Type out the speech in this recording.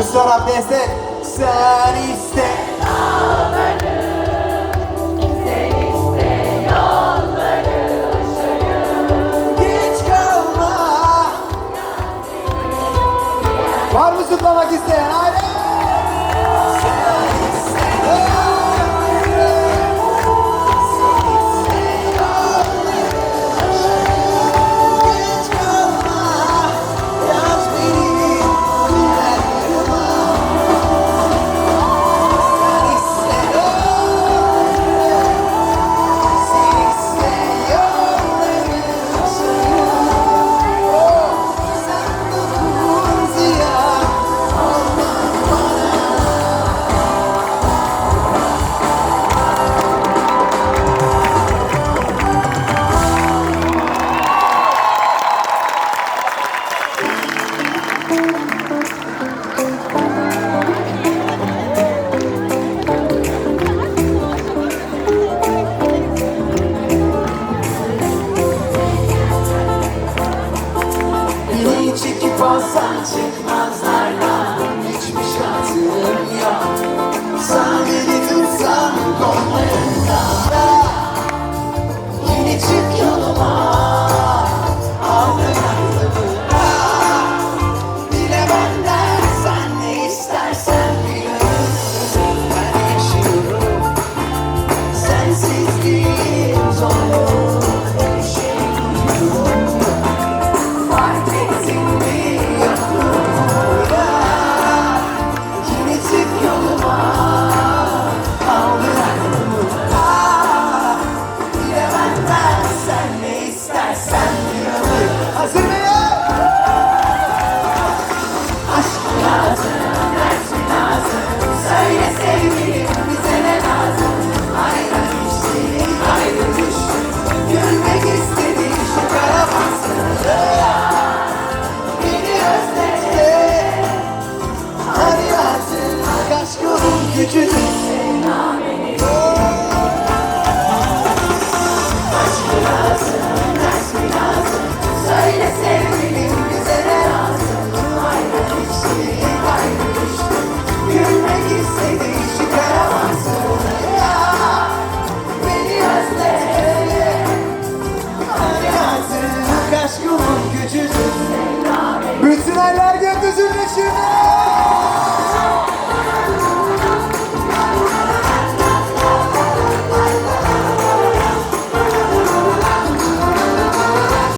Üst taraf destek. Sen iste. Geç kalma. Var mı zıplamak isteyen? Haydi. Çıkıp olsan çıkmazlar. Sinirler gökyüzünde şimdi.